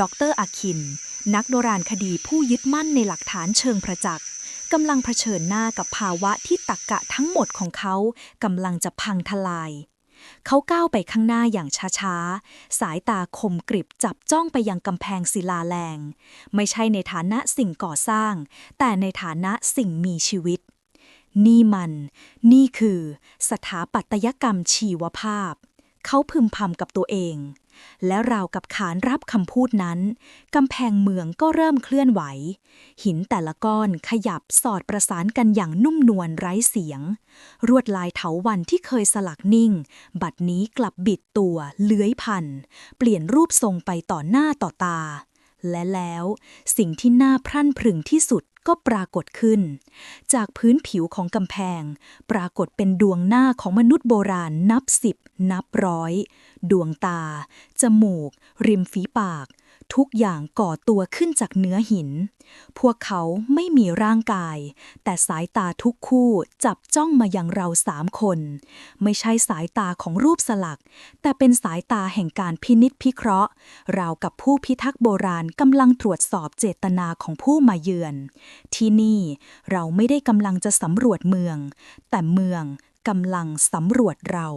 ดรอาคิน นักโบราณคดีผู้ยึดมั่นในหลักฐานเชิงประจักษ์กำลังเผชิญหน้ากับภาวะที่ตักกะทั้งหมดของเขากำลังจะพังทลาย เขาก้าวไปข้างหน้าอย่างช้าๆ สายตาคมกริบจับจ้องไปยังกำแพงศิลาแรง ไม่ใช่ในฐานะสิ่งก่อสร้าง แต่ในฐานะสิ่งมีชีวิต นี่มัน นี่คือ สถาปัตยกรรมชีวภาพ เขาพึมพำกับตัวเอง และราวกับขานรับคำพูดนั้น กำแพงเมืองก็เริ่มเคลื่อนไหว หินแต่ละก้อนขยับสอดประสานกันอย่างนุ่มนวลไร้เสียง รวดลายเถาวันที่เคยสลักนิ่ง บัดนี้กลับบิดตัวเลื้อยพัน เปลี่ยนรูปทรงไปต่อหน้าต่อตา และแล้ว สิ่งที่น่าพรั่นพรึงที่สุดก็ปรากฏขึ้น จากพื้นผิวของกำแพง ปรากฏเป็นดวงหน้าของมนุษย์โบราณนับสิบนับร้อย ดวงตา จมูก ริมฝีปาก ทุกอย่างก่อตัวขึ้นจากเนื้อหิน พวกเขาไม่มีร่างกาย แต่สายตาทุกคู่จับจ้องมายังเราสามคน ไม่ใช่สายตาของรูปสลัก แต่เป็นสายตาแห่งการพินิษพิเคราะห์ ราวกับผู้พิทักษ์โบราณกำลังตรวจสอบเจตนาของผู้มาเยือน ที่นี่เราไม่ได้กำลังจะสำรวจเมือง แต่เมืองกำลังสำรวจเรา